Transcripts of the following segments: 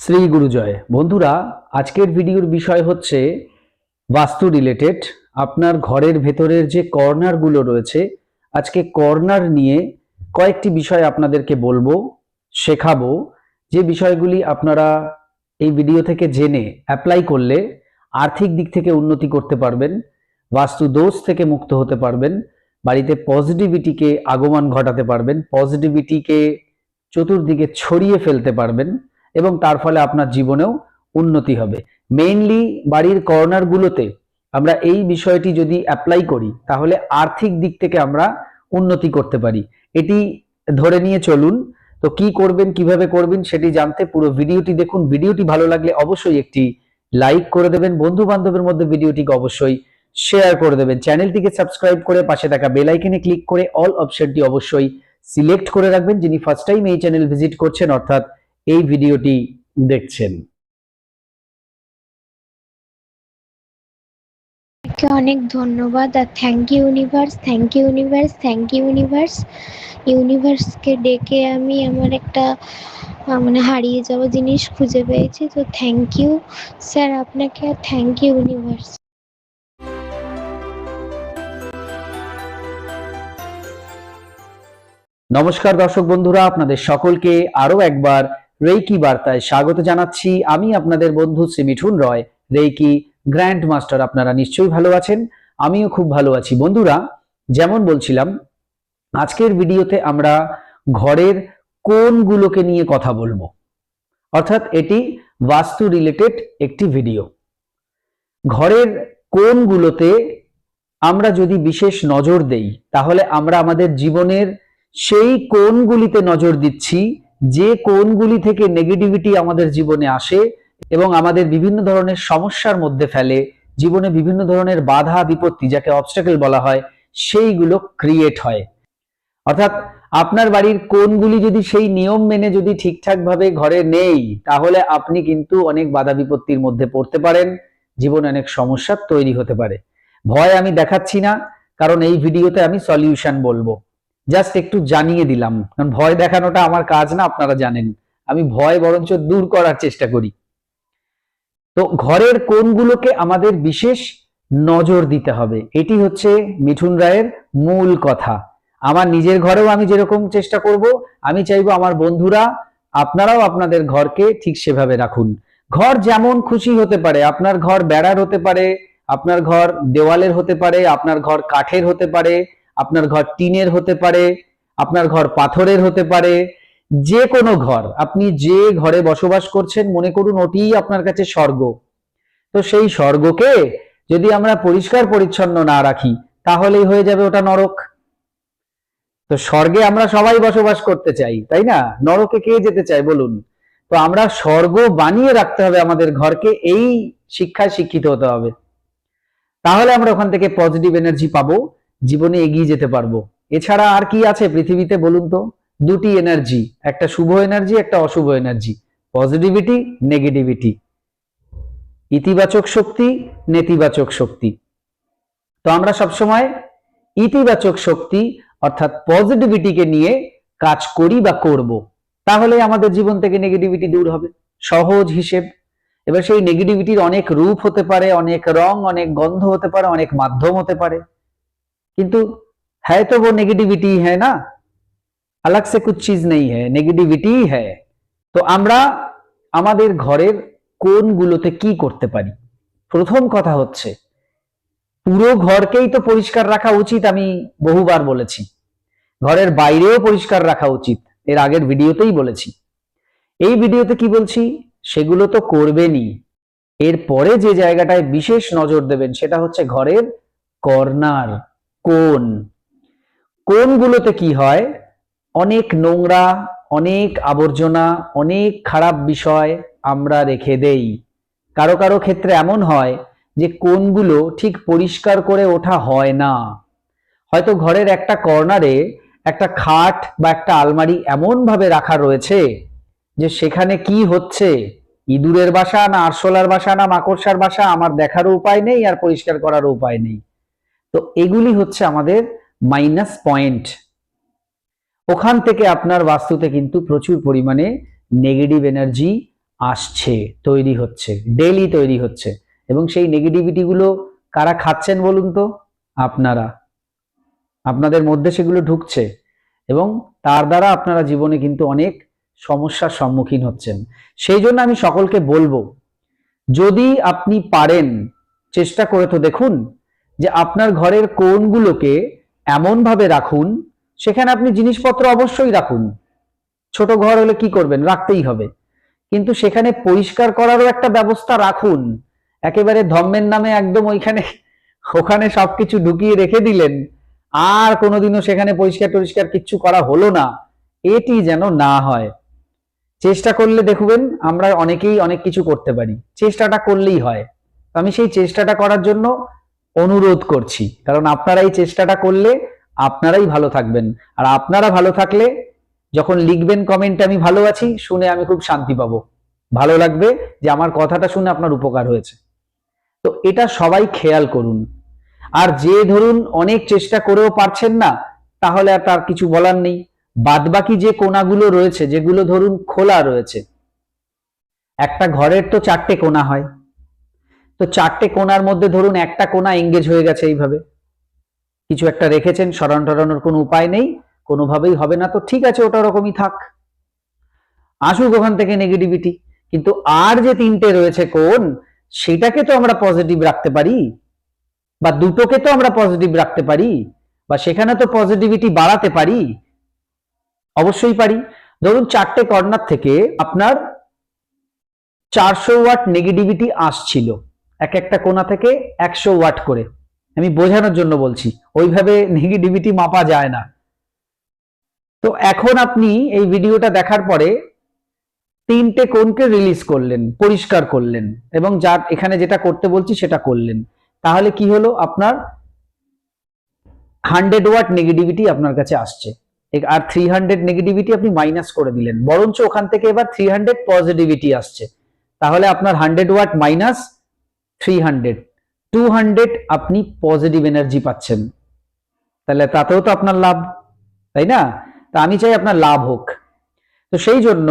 শ্রী গুরুজয় বন্ধুরা, আজকের ভিডিওর বিষয় হচ্ছে বাস্তু রিলেটেড আপনার ঘরের ভেতরের যে কর্নারগুলো রয়েছে, আজকে কর্নার নিয়ে কয়েকটি বিষয় আপনাদেরকে বলব, শেখাবো। যে বিষয়গুলি আপনারা এই ভিডিও থেকে জেনে অ্যাপ্লাই করলে আর্থিক দিক থেকে উন্নতি করতে পারবেন, বাস্তু দোষ থেকে মুক্ত হতে পারবেন, বাড়িতে পজিটিভিটিকে আগমন ঘটাতে পারবেন পজিটিভিটিকে চতুর্দিকে ছড়িয়ে ফেলতে পারবেন। এবং তার ফলে আপনার জীবনেও উন্নতি হবে। মেইনলি বাড়ির কর্নারগুলোতে আমরা এই বিষয়টি যদি অ্যাপ্লাই করি, তাহলে আর্থিক দিক থেকে আমরা উন্নতি করতে পারি। এটি ধরে নিয়ে চলুন, তো কি করবেন, কীভাবে করবেন সেটি জানতে পুরো ভিডিওটি দেখুন। ভিডিওটি ভালো লাগলে অবশ্যই একটি লাইক করে দেবেন। বন্ধু বান্ধবের মধ্যে ভিডিওটিকে অবশ্যই শেয়ার করে দেবেন। চ্যানেলটিকে সাবস্ক্রাইব করে পাশে থাকা বেল আইকনে ক্লিক করে অল অপশনটি অবশ্যই সিলেক্ট করে রাখবেন। যিনি ফার্স্ট টাইম এই চ্যানেল ভিজিট করছেন, অর্থাৎ এই ভিডিওটি দেখছেন। অনেক ধন্যবাদ আর thank you universe thank you universe thank you universe ইউনিভার্সকে ডেকে আমি আমার একটা মানে হারিয়ে যাওয়া জিনিস খুঁজে পেয়েছি তো থ্যাংক ইউ স্যার আপনাকে আর থ্যাংক ইউ ইউনিভার্স নমস্কার দর্শক বন্ধুরা আপনাদের সকলকে আরও একবার রেইকি বার্তায় স্বাগত জানাচ্ছি আমি আপনাদের বন্ধু Shri Mithun Roy. Reiki grand master আপনারা নিশ্চয়ই ভালো আছেন? আমিও খুব ভালো আছি। বন্ধুরা, যেমন বলছিলাম, আজকের ভিডিওতে আমরা ঘরের কোনগুলোকে নিয়ে কথা বলব। অর্থাৎ এটি বাস্তু রিলেটেড একটি ভিডিও। ঘরের কোনগুলোতে আমরা যদি বিশেষ নজর দেই, তাহলে আমরা আমাদের জীবনের সেই কোনগুলিতে নজর দিচ্ছি যে কোণগুলি থেকে নেগেটিভিটি আমাদের জীবনে আসে এবং আমাদের বিভিন্ন ধরনের সমস্যার মধ্যে ফেলে, জীবনে বিভিন্ন ধরনের বাধা, বিপত্তি যাকে অবস্টাকেল বলা হয়, সেইগুলো ক্রিয়েট হয়। অর্থাৎ আপনার বাড়ির কোনগুলি যদি সেই নিয়ম মেনে যদি ঠিকঠাক ভাবে ঘরে নেই, তাহলে আপনি কিন্তু অনেক বাধা, বিপত্তির মধ্যে পড়তে পারেন। জীবনে অনেক সমস্যা তৈরি হতে পারে। ভয় আমি দেখাচ্ছি না, কারণ এই ভিডিওতে আমি সলিউশন বলব। জাস্ট একটু জানিয়ে দিলাম। কারণ ভয় দেখানোটা আমার কাজ না, আপনারা জানেন। আমি ভয় বরঞ্চ দূর করার চেষ্টা করি। তো ঘরের কোণগুলোকে আমাদের বিশেষ নজর দিতে হবে। এটি হচ্ছে মিঠুন রায়ের মূল কথা। আমার নিজের ঘরেও আমি যেরকম চেষ্টা করব, আমি চাইব আমার বন্ধুরা, আপনারাও আপনাদের ঘরকে ঠিক সেভাবে রাখুন। ঘর যেমন খুশি হতে পারে, আপনার ঘর বেড়ার হতে পারে, আপনার ঘর দেওয়ালের হতে পারে, আপনার ঘর কাঠের হতে পারে আপনার ঘর টিনের হতে পারে, আপনার ঘর পাথরের হতে পারে, যে কোনো ঘর। আপনি যে ঘরে বসবাস করছেন, মনে করুন ওটিই আপনার কাছে স্বর্গ। তো সেই স্বর্গকে যদি আমরা পরিষ্কার পরিচ্ছন্ন না রাখি, তাহলেই হয়ে যাবে ওটা নরক। তো স্বর্গে আমরা সবাই বসবাস করতে চাই, তাই না? নরকে কে যেতে চায়, বলুন। তো আমরা স্বর্গ বানিয়ে রাখতে হবে আমাদের ঘরকে, এই শিক্ষায় শিক্ষিত হতে হবে। তাহলে আমরা ওখান থেকে পজিটিভ এনার্জি পাবো। জীবনে এগিয়ে যেতে পারব। এছাড়া আর কি আছে পৃথিবীতে বলুন তো? দুটি এনার্জি একটা শুভ এনার্জি একটা অশুভ এনার্জি পজিটিভিটি নেগেটিভিটি ইতিবাচক শক্তি, নেতিবাচক শক্তি। তো আমরা সবসময় ইতিবাচক শক্তি, অর্থাৎ পজিটিভিটিকে নিয়ে কাজ করি বা করব। তাহলে আমাদের জীবন থেকে নেগেটিভিটি দূর হবে। সহজ হিসেব। এবার সেই নেগেটিভিটির অনেক রূপ হতে পারে, অনেক রং, অনেক গন্ধ হতে পারে, অনেক মাধ্যম হতে পারে। কিন্তু है तो वो नेगेटिविटी है ना अलग से कुछ चीज नहीं है नेगेटिविटी है তো আমরা আমাদের ঘরের কোনগুলোতে কি করতে পারি প্রথম কথা হচ্ছে পুরো ঘরকেই তো পরিষ্কার রাখা উচিত আমি বহুবার বলেছি ঘরের বাইরেও পরিষ্কার রাখা উচিত এর আগের ভিডিওতেই বলেছি এই ভিডিওতে কি বলছি সেগুলো তো করবেনই এরপরে যে জায়গাটায় বিশেষ নজর দেবেন সেটা হচ্ছে ঘরের কর্নার কোন কোনগুলোতে কি হয়? অনেক নোংরা, অনেক আবর্জনা, অনেক খারাপ বিষয় আমরা রেখে দেই। কারও কারও ক্ষেত্রে এমন হয় যে কোনগুলো ঠিক পরিষ্কার করে ওঠা হয় না। হয়তো ঘরের একটা কর্নারে একটা খাট বা একটা আলমারি এমন ভাবে রাখা রয়েছে যে সেখানে কি হচ্ছে? ইঁদুরের বাসা না আরশোলার বাসা না মাকড়সার বাসা আমার দেখারও উপায় নেই আর পরিষ্কার করারও উপায় নেই। তো এগুলি হচ্ছে আমাদের মাইনাস পয়েন্ট ওখান থেকে আপনার বাস্তুতে কিন্তু প্রচুর পরিমাণে নেগেটিভ এনার্জি আসছে, তৈরি হচ্ছে ডেইলি তৈরি হচ্ছে। এবং সেই নেগেটিভিটি গুলো কারা খাচ্ছেন বলুন তো? আপনারা। আপনাদের মধ্যে সেগুলো ঢুকছে। এবং তার দ্বারা আপনারা জীবনে কিন্তু অনেক সমস্যার সম্মুখীন হচ্ছেন। সেই জন্য আমি সকলকে বলব, যদি আপনি পারেন, চেষ্টা করে তো দেখুন যে আপনার ঘরের কোণগুলোকে এমনভাবে রাখুন, সেখানে আপনি জিনিসপত্র অবশ্যই রাখুন। ছোট ঘর হলে কি করবেন? রাখতেই হবে। কিন্তু সেখানে পরিষ্কার করারও একটা ব্যবস্থা রাখুন। একেবারে ধম্মের নামে একদম ওইখানে, ওখানে সবকিছু ঢুকিয়ে রেখে দিলেন। আর কোনোদিনও সেখানে পরিষ্কার টরিষ্কার কিচ্ছু করা হলো না। এটি যেন না হয়। চেষ্টা করলে দেখবেন আমরা অনেকেই অনেক কিছু করতে পারি। চেষ্টাটা করলেই হয়। আমি সেই চেষ্টাটা করার জন্য অনুরোধ করছি। কারণ আপনারা এই চেষ্টাটা করলে আপনারাই ভালো থাকবেন। আর আপনারা ভালো থাকলে যখন লিখবেন কমেন্টে আমি ভালো আছি, শুনে আমি খুব শান্তি পাবো। ভালো লাগবে যে আমার কথাটা শুনে আপনার উপকার হয়েছে। তো এটা সবাই খেয়াল করুন। আর যে ধরুন অনেক চেষ্টা করেও পারছেন না, তাহলে আর তার কিছু বলার নেই। বাদবাকি যে কোনাগুলো রয়েছে, যেগুলো ধরুন খোলা রয়েছে। একটা ঘরের তো চারটে কোনা হয়। তো চারটে কোনার মধ্যে ধরুন একটা কোণা এঙ্গেজ হয়ে গেছে এইভাবে। কিছু একটা রেখেছেন সরান টরানোর কোনো উপায় নেই, কোনোভাবেই হবে না। তো ঠিক আছে, ওটা ওরকমই থাক। আসুক ওখান থেকে নেগেটিভিটি কিন্তু আর যে তিনটে রয়েছে কোন সেটাকে তো আমরা পজিটিভ রাখতে পারি। বা দুটোকে তো আমরা পজিটিভ রাখতে পারি। বা সেখানে তো পজিটিভিটি বাড়াতে পারি। অবশ্যই পারি। ধরুন চারটে কর্নার থেকে আপনার চারশো ওয়াট নেগেটিভিটি আসছিল। এক একটা কোণা থেকে একশো ওয়াট করে। আমি বোঝানোর জন্য বলছি, ওইভাবে নেগেটিভিটি মাপা যায় না। তো এখন আপনি এই ভিডিওটা দেখার পরে তিনটে কোণকে রিলিজ করলেন, পরিষ্কার করলেন এবং যা এখানে যেটা করতে বলছি সেটা করলেন। তাহলে কি হলো? আপনার হান্ড্রেড ওয়াট নেগেটিভিটি আপনার কাছে আসছে। আর থ্রি হান্ড্রেড নেগেটিভিটি আপনি মাইনাস করে দিলেন। বরঞ্চ ওখান থেকে এবার থ্রি হান্ড্রেড পজিটিভিটি আসছে। তাহলে আপনার hundred watt minus three hundred to hundred আপনি পজিটিভ এনার্জি পাচ্ছেন। তাহলে তাতেও তো আপনার লাভ, তাই না? তা আমি চাই আপনার লাভ হোক। তো সেই জন্য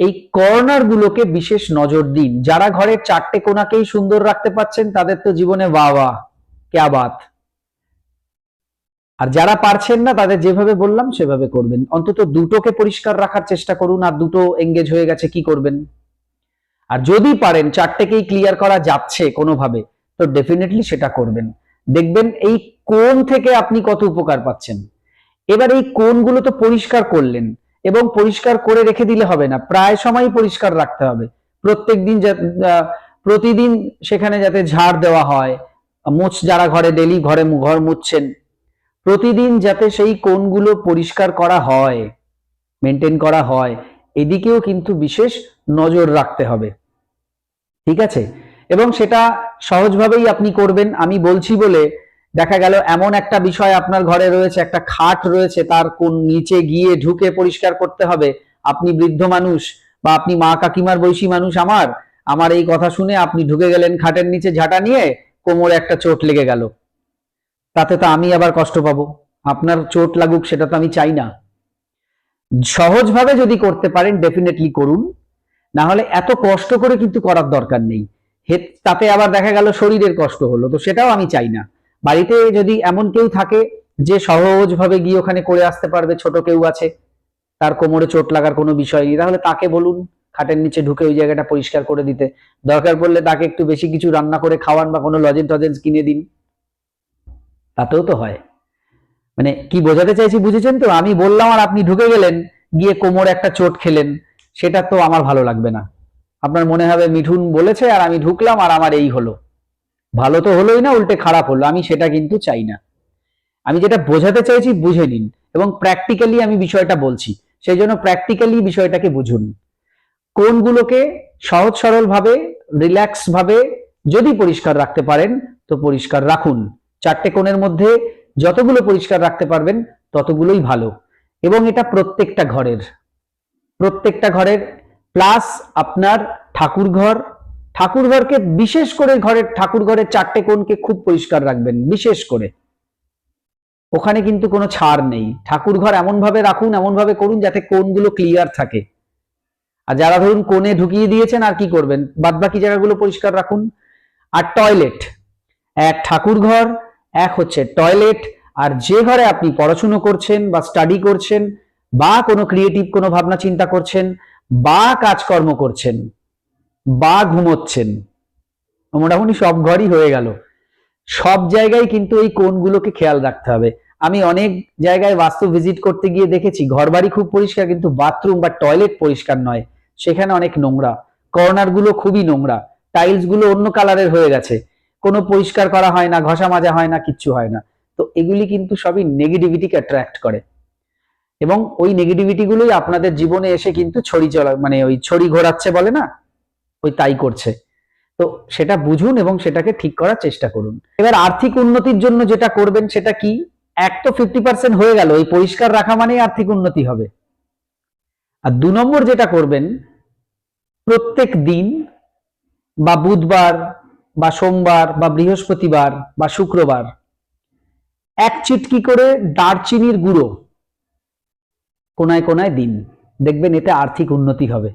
এই কর্নার গুলোকে বিশেষ নজর দিন। যারা ঘরের চারটে কোণাকেই সুন্দর রাখতে পাচ্ছেন, তাদের তো জীবনে বাহ ক্যা বাত। আর যারা পারছেন না, তাদের যেভাবে বললাম, সেভাবে করবেন। অন্তত দুটোকে পরিষ্কার রাখার চেষ্টা করুন, আর দুটো এঙ্গেজ হয়ে গেছে, কি করবেন? আর যদি পারেন চারটেকেই ক্লিয়ার করা যাচ্ছে কোনোভাবে, তো ডেফিনেটলি সেটা করবেন। দেখবেন এই কোণ থেকে আপনি কত উপকার পাচ্ছেন। এবার এই কোণগুলো তো পরিষ্কার করলেন, এবং পরিষ্কার করে রেখে দিলে হবে না, প্রায় সময় পরিষ্কার রাখতে হবে। প্রত্যেক দিন প্রতিদিন সেখানে যাতে ঝাড় দেওয়া হয় মুছ যারা ঘরে ডেলি ঘরে ঘর মুছছেন, প্রতিদিন যাতে সেই কোণগুলো পরিষ্কার করা হয় মেনটেন করা হয় এদিকেও কিন্তু বিশেষ নজর রাখতে হবে। ঠিক আছে? এবং সেটা সহজভাবেই আপনি করবেন। আমি বলছি বলে দেখা গেল এমন একটা বিষয় আপনার ঘরে রয়েছে, একটা খাট রয়েছে, তার কোন নিচে গিয়ে ঢুকে পরিষ্কার করতে হবে। আপনি বৃদ্ধ মানুষ বা আপনি মা কাকিমার বয়সী মানুষ আমার আমার এই কথা শুনে আপনি ঢুকে গেলেন খাটের নিচে ঝাঁটা নিয়ে কোমরে একটা চোট লেগে গেল। তাতে তো আমি আবার কষ্ট পাবো। আপনার চোট লাগুক সেটা তো আমি চাই না। সহজভাবে যদি করতে পারেন ডেফিনেটলি করুন। না হলে এত কষ্ট করে কিন্তু করার দরকার নেই। তাতে আবার দেখা গেল শরীরের কষ্ট হলো, তো সেটাও আমি চাই না। বাড়িতে যদি এমন কেউ থাকে যে সহজভাবে গিয়ে ওখানে করে আসতে পারবে, ছোট কেউ আছে, তার কোমরে চোট লাগার কোনো বিষয় নেই, তাহলে তাকে বলুন, খাটের নিচে ঢুকে ওই জায়গাটা পরিষ্কার করে দিতে। দরকার পড়লে তাকে একটু বেশি কিছু রান্না করে খাওয়ান বা কোনো লজেন্স টজেন্স কিনে দিন। তাতেও তো হয়। মানে কি বোঝাতে চাইছি বুঝেছেন তো? আমি বললাম আর আপনি ঢুকে গেলেন, গিয়ে কোমরে একটা চোট খেলেন। সেটা তো আমার ভালো লাগবে না। আপনার মনে হবে মিঠুন বলেছে আর আমি ঢুকলাম আর আমার এই হলো। ভালো তো হলোই না, উল্টে খারাপ হলো। আমি সেটা কিন্তু চাই না। আমি যেটা বোঝাতে চাইছি বুঝে নিন এবং প্র্যাকটিক্যালি আমি বিষয়টা বলছি। সেই জন্য প্র্যাকটিক্যালি বিষয়টাকে বুঝুন। কোনগুলোকে সহজ সরল ভাবে রিল্যাক্স ভাবে যদি পরিষ্কার রাখতে পারেন, তো পরিষ্কার রাখুন। চারটে কোণের মধ্যে যতগুলো পরিষ্কার রাখতে পারবেন, ততগুলোই ভালো। এবং এটা প্রত্যেকটা ঘরের। প্রত্যেকটা ঘরের প্লাস আপনার ঠাকুর ঘর ঠাকুর ঘরকে বিশেষ করে ঘরের ঠাকুর ঘরের চারটে কোণকে খুব পরিষ্কার রাখবেন, বিশেষ করে। ওখানে কিন্তু কোনো ছাড় নেই। ঠাকুর ঘর এমন ভাবে রাখুন এমন ভাবে করুন যাতে কোণগুলো ক্লিয়ার থাকে। আর যারা ধরুন কোণে ঢুকিয়ে দিয়েছেন, আর কি করবেন? বাদ বাকি জায়গাগুলো পরিষ্কার রাখুন। আর টয়লেট এক ঠাকুর ঘর এক হচ্ছে টয়লেট আর যে ঘরে আপনি পড়াশুনো করছেন বা স্টাডি করছেন বা কোনো ক্রিয়েটিভ কোনো ভাবনা চিন্তা করছেন বা কাজকর্ম করছেন বা ঘুমোচ্ছেন, মোটামুটি সব ঘরই হয়ে গেল। সব জায়গায় কিন্তু এই কোণগুলোকে খেয়াল রাখতে হবে। আমি অনেক জায়গায় বাস্তু ভিজিট করতে গিয়ে দেখেছি ঘর বাড়ি খুব পরিষ্কার কিন্তু বাথরুম বা টয়লেট পরিষ্কার নয়। সেখানে অনেক নোংরা কর্নারগুলো খুবই নোংরা টাইলসগুলো অন্য কালারের হয়ে গেছে। কোনো পরিষ্কার করা হয় না, ঘষা মাজা হয় না, কিচ্ছু হয় না। তো এগুলি কিন্তু সবই নেগেটিভিটিকে অ্যাট্রাক্ট করে। এবং ওই নেগেটিভিটি গুলোই আপনাদের জীবনে এসে কিন্তু ছড়ি চলা মানে ওই ছড়ি ঘোরাচ্ছে বলে না? ওই তাই করছে। তো সেটা বুঝুন এবং সেটাকে ঠিক করার চেষ্টা করুন। এবার আর্থিক উন্নতির জন্য যেটা করবেন সেটা কি? এক তো ফিফটি পার্সেন্ট হয়ে গেল, এই পরিষ্কার রাখা মানেই আর্থিক উন্নতি হবে। আর দু নম্বর যেটা করবেন, প্রত্যেক দিন বা বুধবার বা সোমবার বা বৃহস্পতিবার বা শুক্রবার। এক চিটকি করে দারচিনির গুঁড়ো কোনায় কোনায় দিন। দেখবেন এতে আর্থিক উন্নতি হবে।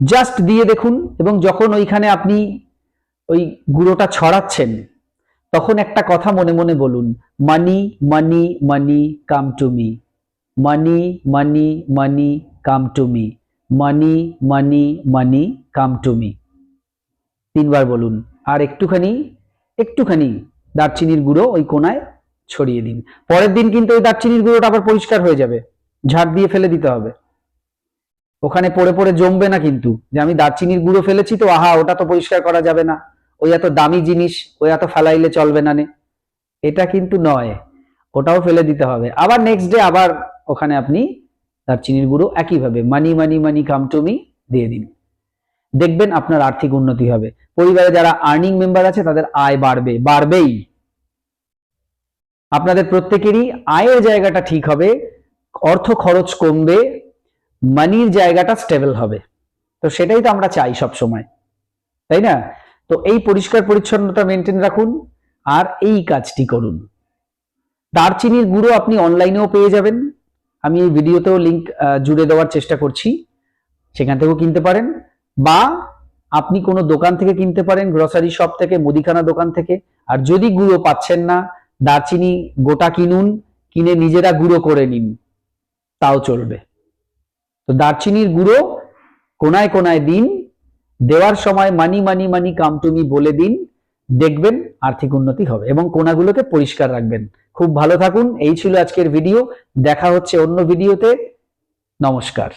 জাস্ট দিয়ে দেখুন এবং যখন ওইখানে আপনি ওই গুঁড়োটা ছড়াচ্ছেন, তখন একটা কথা মনে মনে বলুন, money money money, come to me. Money money money, come to me. Money money money, come to me. তিনবার বলুন। আর একটুখানি একটুখানি দারচিনির গুঁড়ো ওই কোনায় ছড়িয়ে দিন। পরের দিন কিন্তু ওই দারচিনির গুঁড়োটা আবার পরিষ্কার হয়ে যাবে। ঝাড় দিয়ে ফেলে দিতে হবে। ওখানে পড়ে পড়ে জমবে না কিন্তু। যে আমি দারচিনির গুঁড়ো ফেলেছি তো আহা, ওটা তো পরিষ্কার করা যাবে না। ওই এত দামি জিনিস, ওই এত ফেলাইলে চলবে না নে। এটা কিন্তু নয়। ওটাও ফেলে দিতে হবে। আবার নেক্সট ডে আবার ওখানে আপনি দারচিনির গুঁড়ো একইভাবে মানি money money come to me দিয়ে দিন। দেখবেন আপনার আর্থিক উন্নতি হবে। পরিবারে যারা আর্নিং মেম্বার আছে, তাদের আয় বাড়বে, বাড়বেই। আপনাদের প্রত্যেকেরই আয়ের জায়গাটা ঠিক হবে, অর্থ খরচ কমবে মানির জায়গাটা স্টেবল হবে। তো সেটাই তো আমরা চাই সব সময় তাই না? তো এই পরিষ্কার পরিচ্ছন্নতা মেনটেন রাখুন, আর এই কাজটি করুন। দারচিনির গুঁড়ো আপনি অনলাইনেও পেয়ে যাবেন। আমি এই ভিডিওতেও লিংক জুড়ে দেওয়ার চেষ্টা করছি। সেখান থেকেও কিনতে পারেন। বা আপনি কোনো দোকান থেকে কিনতে পারেন গ্রসারি শপ থেকে, মুদিখানা দোকান থেকে, আর যদি গুঁড়ো পাচ্ছেন না, দারচিনি গোটা কিনুন, কিনে নিজেরা গুঁড়ো করে নিন, তাও চলবে। তো দারচিনির গুঁড়ো কোনায় কোনায় দিন, দেওয়ার সময় মানি মানি মানি কাম টুমি বলে দিন, দেখবেন আর্থিক উন্নতি হবে এবং কোনাগুলোকে পরিষ্কার রাখবেন। খুব ভালো থাকুন, এই ছিল আজকের ভিডিও, দেখা হচ্ছে অন্য ভিডিওতে, নমস্কার।